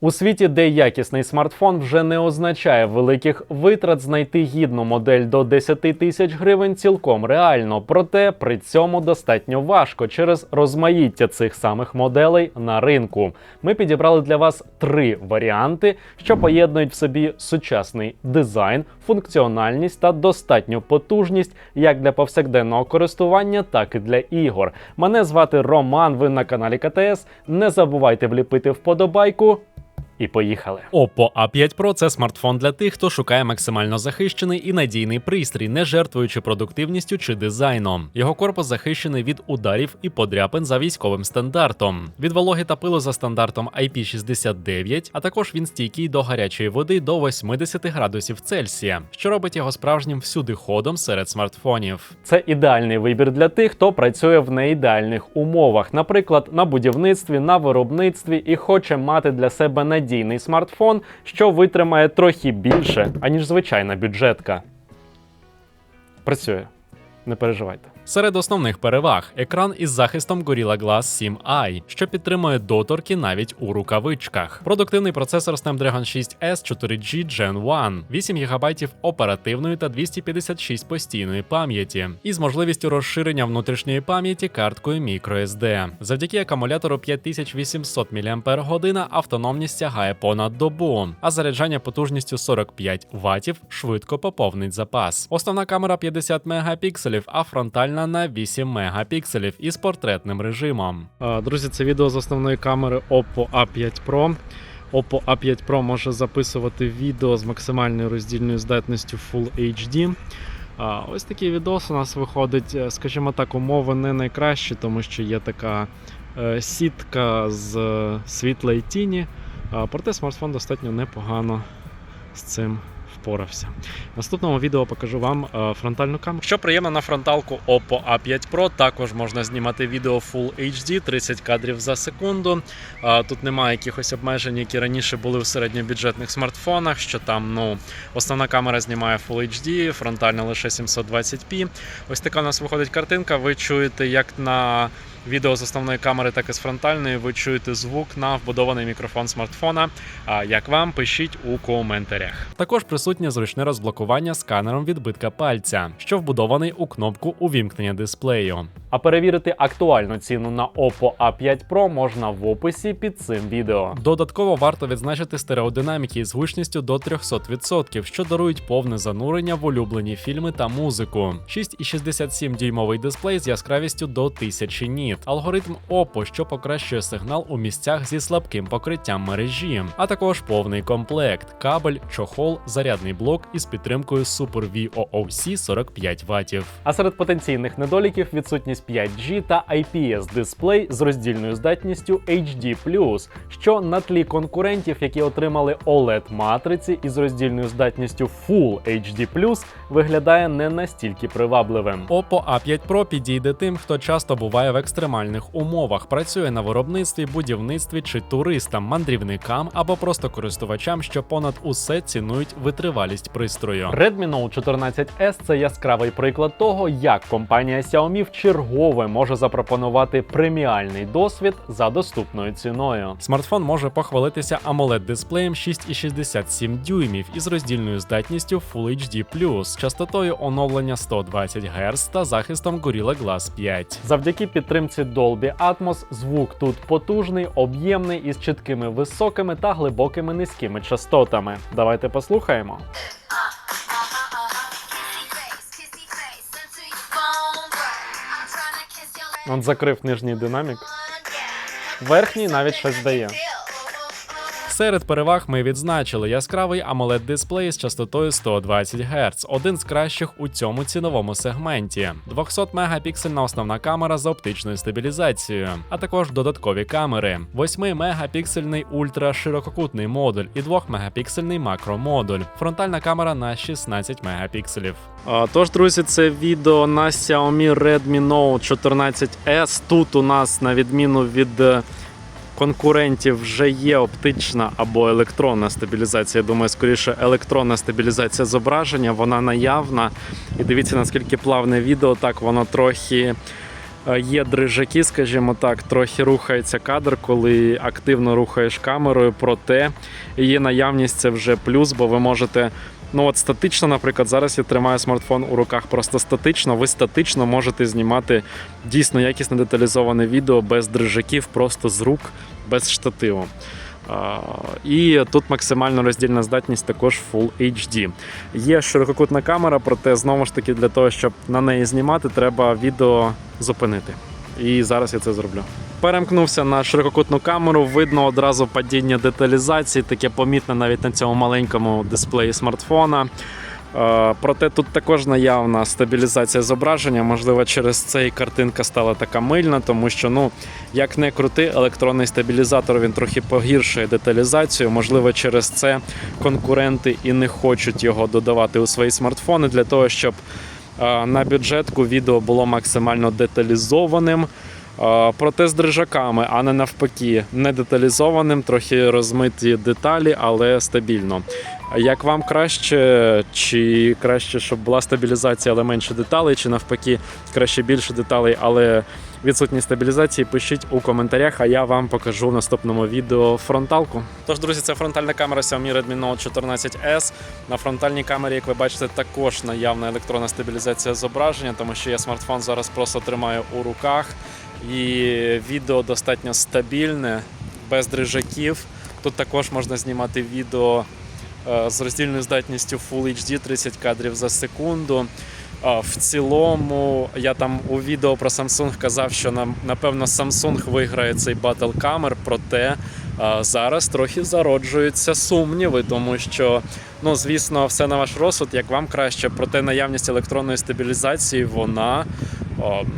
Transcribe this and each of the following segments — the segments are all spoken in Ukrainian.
У світі, де якісний смартфон вже не означає великих витрат, знайти гідну модель до 10 тисяч гривень цілком реально. Проте при цьому достатньо важко через розмаїття цих самих моделей на ринку. Ми підібрали для вас три варіанти, що поєднують в собі сучасний дизайн, функціональність та достатню потужність як для повсякденного користування, так і для ігор. Мене звати Роман. Ви на каналі КТС. Не забувайте вліпити вподобайку. І поїхали. Oppo A5 Pro – це смартфон для тих, хто шукає максимально захищений і надійний пристрій, не жертвуючи продуктивністю чи дизайном. Його корпус захищений від ударів і подряпин за військовим стандартом, від вологи та пилу за стандартом IP69, а також він стійкий до гарячої води до 80 градусів Цельсія, що робить його справжнім всюди ходом серед смартфонів. Це ідеальний вибір для тих, хто працює в неідеальних умовах, наприклад, на будівництві, на виробництві і хоче мати для себе надійний смартфон, що витримає трохи більше, аніж звичайна бюджетка. Працює. Не переживайте. Серед основних переваг екран із захистом Gorilla Glass 7i, що підтримує доторки навіть у рукавичках. Продуктивний процесор Snapdragon 6S 4G Gen 1, 8 ГБ оперативної та 256 постійної пам'яті, із можливістю розширення внутрішньої пам'яті карткою microSD. Завдяки акумулятору 5800 мАч автономність сягає понад добу, а заряджання потужністю 45 Вт швидко поповнить запас. Основна камера 50 мегапікселів, а фронтальна на 8 мегапікселів із портретним режимом. Друзі, це відео з основної камери Oppo A5 Pro. Oppo A5 Pro може записувати відео з максимальною роздільною здатністю Full HD. Ось такий відос у нас виходить, е, скажімо так, умови не найкращі, тому що є така е, сітка з е, світла і тіні. Проте смартфон достатньо непогано з цим впорався. В наступному відео покажу вам е, фронтальну камеру. Що приємно на фронталку Oppo A5 Pro, також можна знімати відео Full HD 30 кадрів за секунду. Е, Тут немає якихось обмежень, які раніше були в середньобюджетних смартфонах, що там ну, основна камера знімає Full HD, фронтальна лише 720p. Ось така у нас виходить картинка. Ви чуєте як на відео з основної камери, так і з фронтальної. Ви чуєте звук на вбудований мікрофон смартфона. А як вам пишіть у коментарях. Також присутнє зручне розблокування сканером відбитка пальця, що вбудований у кнопку увімкнення дисплею. А перевірити актуальну ціну на Oppo A5 Pro можна в описі під цим відео. Додатково варто відзначити стереодинаміки із гучністю до 300%, що дарують повне занурення в улюблені фільми та музику. 6,67 дюймовий дисплей з яскравістю до 1000 ніт. Алгоритм Oppo, що покращує сигнал у місцях зі слабким покриттям мережі, а також повний комплект, кабель, чохол, зарядний блок із підтримкою Super VOOC 45 Вт. А серед потенційних недоліків відсутність 5G та IPS дисплей з роздільною здатністю HD+, що на тлі конкурентів, які отримали OLED матриці із роздільною здатністю Full HD+, виглядає не настільки привабливим. Oppo A5 Pro підійде тим, хто часто буває в екстремальних умовах, працює на виробництві, будівництві чи туристам, мандрівникам або просто користувачам, що понад усе цінують витривалість пристрою. Redmi Note 14S – це яскравий приклад того, як компанія Xiaomi в чергове може запропонувати преміальний досвід за доступною ціною. Смартфон може похвалитися amoled дисплеєм 6,67 дюймів із роздільною здатністю Full HD+, частотою оновлення 120 Гц та захистом Gorilla Glass 5. Завдяки підтримці Dolby Atmos звук тут потужний, об'ємний із чіткими високими та глибокими низькими частотами. Давайте послухаємо. Он закрив нижній динамік. Верхній навіть щось дає. Серед переваг ми відзначили яскравий amoled дисплей з частотою 120 Гц, один з кращих у цьому ціновому сегменті. 200 мегапіксельна основна камера з оптичною стабілізацією, а також додаткові камери. 8 мегапіксельний ультраширококутний модуль і 2 мегапіксельний макромодуль. Фронтальна камера на 16 мегапікселів. Тож, друзі, це відео на Xiaomi Redmi Note 14S. Тут у нас, на відміну від е, конкурентів вже є оптична або електронна стабілізація. Я думаю, скоріше електронна стабілізація зображення, вона наявна. І дивіться, наскільки плавне відео, так воно трохи Е, Є дрижаки, скажімо так, трохи рухається кадр, коли активно рухаєш камерою, проте її наявність це вже плюс, бо ви можете. Ну от статично, наприклад, зараз я тримаю смартфон у руках просто статично. Ви статично можете знімати дійсно якісне деталізоване відео без дрижаків, просто з рук, без штативу. І тут максимальна роздільна здатність також Full HD. Є ширококутна камера, проте знову ж таки для того, щоб на неї знімати, треба відео зупинити. І зараз я це зроблю. Перемкнувся на ширококутну камеру, видно одразу падіння деталізації, таке помітне навіть на цьому маленькому дисплеї смартфона. Е, Проте тут також наявна стабілізація зображення. Можливо, через це і картинка стала така мильна, тому що, ну, як не крути, електронний стабілізатор він трохи погіршує деталізацію. Можливо, через це конкуренти і не хочуть його додавати у свої смартфони для того, щоб на бюджетку відео було максимально деталізованим. Е, Проте з дрижаками, а не навпаки, не деталізованим, трохи розмиті деталі, але стабільно. Як вам краще, чи краще, щоб була стабілізація, але менше деталей, чи навпаки, краще більше деталей, але відсутність стабілізації, пишіть у коментарях, а я вам покажу в наступному відео фронталку. Тож, друзі, це фронтальна камера Xiaomi Redmi Note 14S. На фронтальній камері, як ви бачите, також наявна електронна стабілізація зображення, тому що я смартфон зараз просто тримаю у руках, і відео достатньо стабільне, без дрижаків. Тут також можна знімати відео е, з роздільною здатністю Full HD 30 кадрів за секунду. В цілому, я там у відео про Samsung казав, що нам напевно Samsung виграє цей батл камер, проте зараз трохи зароджуються сумніви, тому що, ну звісно, все на ваш розсуд, як вам краще, проте наявність електронної стабілізації, вона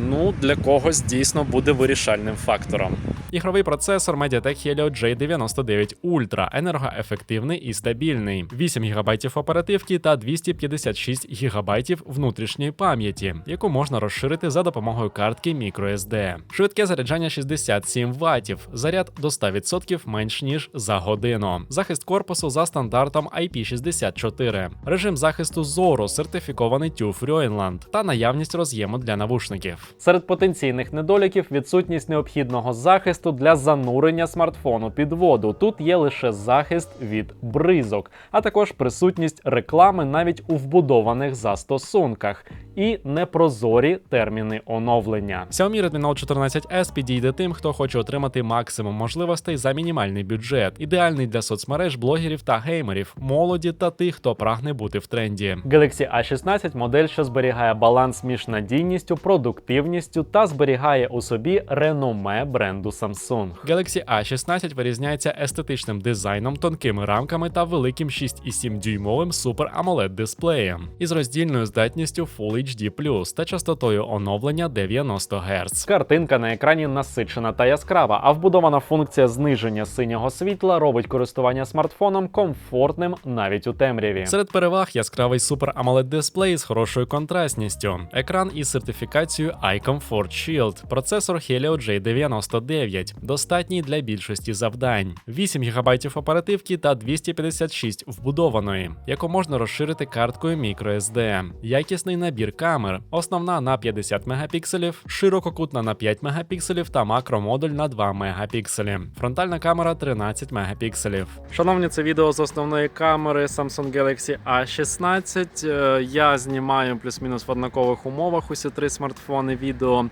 ну для когось дійсно буде вирішальним фактором. Ігровий процесор Mediatek Helio J99 Ultra. Енергоефективний і стабільний, 8 ГБ оперативки та 256 ГБ внутрішньої пам'яті, яку можна розширити за допомогою картки microSD. Швидке заряджання 67 Вт, заряд до 100% менш ніж за годину. Захист корпусу за стандартом IP64, режим захисту Zorro сертифікований TÜV Rheinland та наявність роз'єму для навушників. Серед потенційних недоліків відсутність необхідного захисту для занурення смартфону під воду. Тут є лише захист від бризок, а також присутність реклами навіть у вбудованих застосунках і непрозорі терміни оновлення. Xiaomi Redmi Note 14S підійде тим, хто хоче отримати максимум можливостей за мінімальний бюджет, ідеальний для соцмереж, блогерів та геймерів, молоді та тих, хто прагне бути в тренді. Galaxy A16 модель, що зберігає баланс між надійністю, продуктивністю та зберігає у собі реноме бренду Samsung. Galaxy A16 вирізняється естетичним дизайном, тонкими рамками та великим 6,7 дюймовим Super AMOLED дисплеєм із роздільною здатністю Full HD+, та частотою оновлення 90 Гц. Картинка на екрані насичена та яскрава, а вбудована функція зниження синього світла робить користування смартфоном комфортним навіть у темряві. Серед переваг яскравий Super AMOLED дисплей з хорошою контрастністю, екран із сертифікацією iComfort Shield, процесор Helio J99, достатній для більшості завдань, 8 ГБ оперативки та 256 вбудованої, яку можна розширити карткою microSD, якісний набір камер, основна на 50 мегапікселів, ширококутна на 5 мегапікселів та макромодуль на 2 мегапікселі. Фронтальна камера 13 мегапікселів. Шановні, це відео з основної камери Samsung Galaxy A16. Е, Я знімаю плюс-мінус в однакових умовах усі три смартфони відео,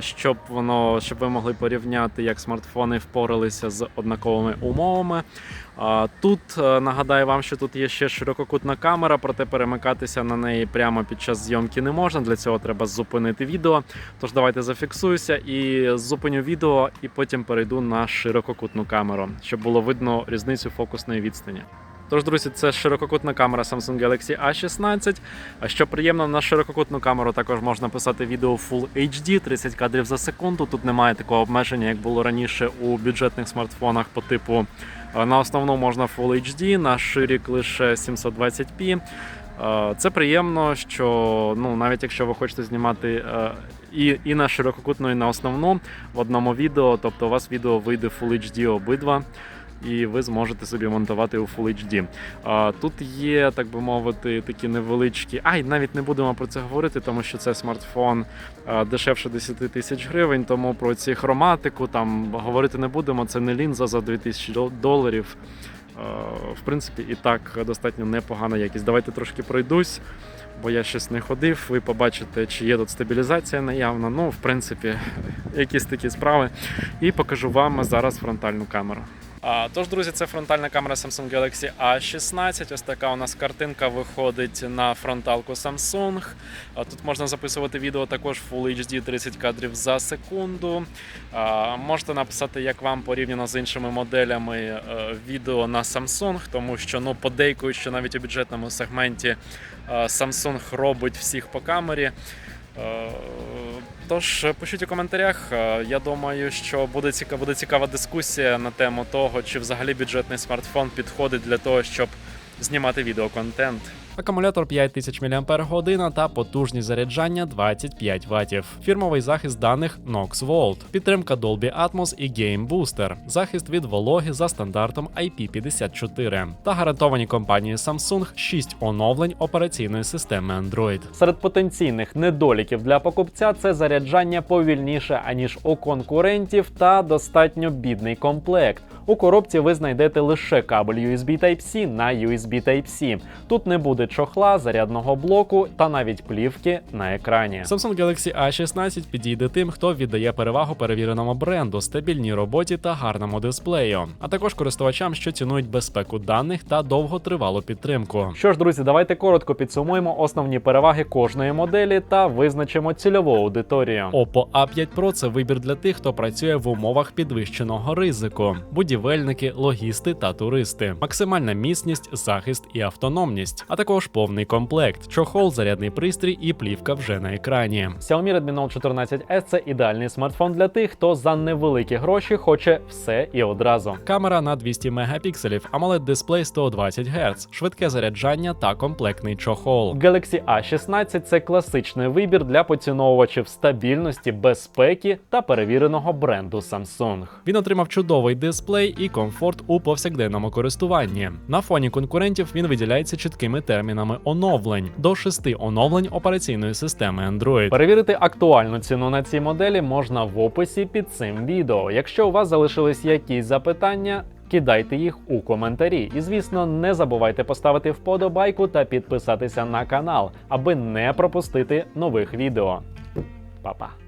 щоб воно щоб ви могли порівняти, як смартфони впоралися з однаковими умовами. Тут е, нагадаю вам, що тут є ще ширококутна камера, проте перемикатися на неї прямо під час зйомки не можна. Для цього треба зупинити відео. Тож давайте зафіксуюся і зупиню відео, і потім перейду на ширококутну камеру, щоб було видно різницю фокусної відстані. Тож, друзі, це ширококутна камера Samsung Galaxy A16. А що приємно, на ширококутну камеру також можна писати відео Full HD 30 кадрів за секунду. Тут немає такого обмеження, як було раніше у бюджетних смартфонах по типу е, на основному можна Full HD, на ширік лише 720p. Е, Це приємно, що ну навіть якщо ви хочете знімати е, і, і на ширококутну, і на основну в одному відео, тобто у вас відео вийде Full HD обидва. І ви зможете собі монтувати у Full HD. Тут є, так би мовити, такі невеличкі. Ай, навіть не будемо про це говорити, тому що це смартфон дешевше 10 тисяч гривень. Тому про ці хроматику там говорити не будемо. Це не лінза за 2000 доларів. В принципі, і так достатньо непогана якість. Давайте трошки пройдусь, бо я щось не ходив. Ви побачите, чи є тут стабілізація наявна. Ну, в принципі, якісь такі справи. І покажу вам зараз фронтальну камеру. Тож, друзі, це фронтальна камера Samsung Galaxy A16. Ось така у нас картинка виходить на фронталку Samsung. Тут можна записувати відео також Full HD 30 кадрів за секунду. Можете написати, як вам порівняно з іншими моделями е, відео на Samsung, тому що ну подейкують, що навіть у бюджетному сегменті е, Samsung робить всіх по камері. Е, Тож пишіть у коментарях. Е, Я думаю, що буде цікава, буде цікава дискусія на тему того, чи взагалі бюджетний смартфон підходить для того, щоб знімати відеоконтент. Акумулятор 5000 мАч та потужність заряджання 25 Вт. Фірмовий захист даних Knox Vault, підтримка Dolby Atmos і Game Booster, захист від вологи за стандартом IP54 та гарантовані компанією Samsung 6 оновлень операційної системи Android. Серед потенційних недоліків для покупця це заряджання повільніше аніж у конкурентів та достатньо бідний комплект. У коробці ви знайдете лише кабель USB Type-C на USB Type-C. Тут не буде чохла, зарядного блоку та навіть плівки на екрані. Samsung Galaxy A16 підійде тим, хто віддає перевагу перевіреному бренду, стабільній роботі та гарному дисплею, а також користувачам, що цінують безпеку даних та довготривалу підтримку. Що ж, друзі, давайте коротко підсумуємо основні переваги кожної моделі та визначимо цільову аудиторію. Oppo A5 Pro – це вибір для тих, хто працює в умовах підвищеного ризику, будівельники, логісти та туристи, максимальна міцність, захист і автономність, а також повний комплект, чохол, зарядний пристрій і плівка вже на екрані. Xiaomi Redmi Note 14S – це ідеальний смартфон для тих, хто за невеликі гроші хоче все і одразу. Камера на 200 мегапікселів, AMOLED дисплей 120 Гц, швидке заряджання та комплектний чохол. Galaxy A16 – це класичний вибір для поціновувачів стабільності, безпеки та перевіреного бренду Samsung. Він отримав чудовий дисплей і комфорт у повсякденному користуванні. На фоні конкурентів він виділяється чіткими термінами оновлень до 6 оновлень операційної системи Android. Перевірити актуальну ціну на ці моделі можна в описі під цим відео. Якщо у вас залишились якісь запитання. Кидайте їх у коментарі. І, звісно, не забувайте поставити вподобайку та підписатися на канал, аби не пропустити нових відео. Па-па!